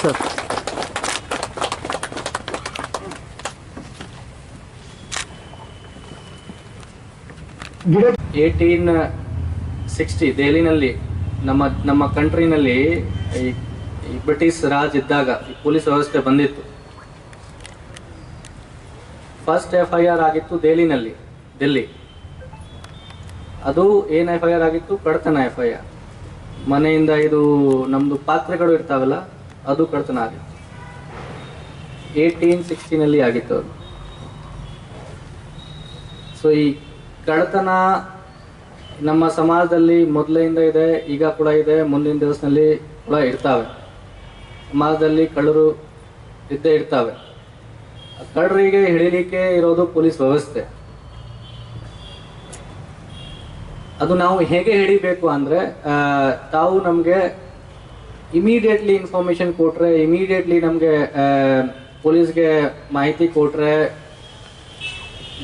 Sir eighteen sixty ದೆಹಲಿನಲ್ಲಿ ನಮ್ಮ ನಮ್ಮ ಕಂಟ್ರಿನಲ್ಲಿ ಈ ಬ್ರಿಟಿಷ್ ರಾಜ್ ಇದ್ದಾಗ ಪೊಲೀಸ್ ವ್ಯವಸ್ಥೆ ಬಂದಿತ್ತು. ಫಸ್ಟ್ ಎಫ್ ಐ ಆರ್ ಆಗಿತ್ತು ದೆಹಲಿನಲ್ಲಿ ಡೆಲ್ಲಿ ಅದು ಏನು ಎಫ್ ಐ ಆರ್ ಆಗಿತ್ತು? ಕಡತನ ಎಫ್ ಐ ಆರ್ ಮನೆಯಿಂದ ಇದು ನಮ್ಮದು ಪಾತ್ರೆಗಳು ಇರ್ತಾವಲ್ಲ, ಅದು ಕಡತನ ಆಗಿತ್ತು. ಏಯ್ಟೀನ್ ಸಿಕ್ಸ್ಟೀನಲ್ಲಿ ಆಗಿತ್ತು ಅದು. ಸೊ ಈ ಕಡತನ ನಮ್ಮ ಸಮಾಜದಲ್ಲಿ ಮೊದಲೆಯಿಂದ ಇದೆ, ಈಗ ಕೂಡ ಇದೆ, ಮುಂದಿನ ದಿವಸದಲ್ಲಿ ಕೂಡ ಇರ್ತಾವೆ. ಸಮಾಜದಲ್ಲಿ ಕಳ್ಳರು ಇದ್ದೇ ಇರ್ತಾವೆ. ಕಳ್ಳರಿಗೆ ಹಿಡಿಲಿಕ್ಕೆ ಇರೋದು ಪೊಲೀಸ್ ವ್ಯವಸ್ಥೆ. ಅದು ನಾವು ಹೇಗೆ ಹಿಡಿಬೇಕು ಅಂದರೆ ತಾವು ನಮಗೆ ಇಮಿಡಿಯೇಟ್ಲಿ ಇನ್ಫಾರ್ಮೇಷನ್ ಕೊಟ್ಟರೆ ಇಮಿಡಿಯೇಟ್ಲಿ ನಮಗೆ ಪೊಲೀಸ್ಗೆ ಮಾಹಿತಿ ಕೊಟ್ಟರೆ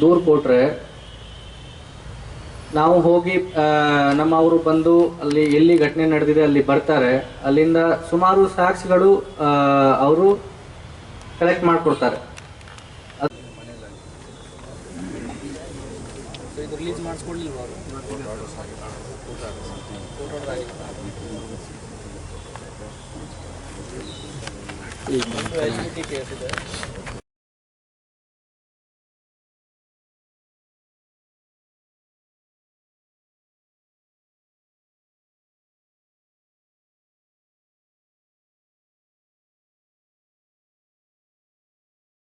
ದೂರು ಕೊಟ್ಟರೆ ನಾವು ಹೋಗಿ ನಮ್ಮ ಅವರು ಬಂದು ಅಲ್ಲಿ ಎಲ್ಲಿ ಘಟನೆ ನಡೆದಿದೆ ಅಲ್ಲಿ ಬರ್ತಾರೆ, ಅಲ್ಲಿಂದ ಸುಮಾರು ಸಾಕ್ಷಿಗಳು ಅವರು ಕಲೆಕ್ಟ್ ಮಾಡ್ಕೊಡ್ತಾರೆ. ಇದು ರಿಲೀಸ್ ಮಾಡಿಸ್ಕೊಡ್ಲಿಲ್ವಾ ಅವರು? ಕೇಸ್ ಇದೆ.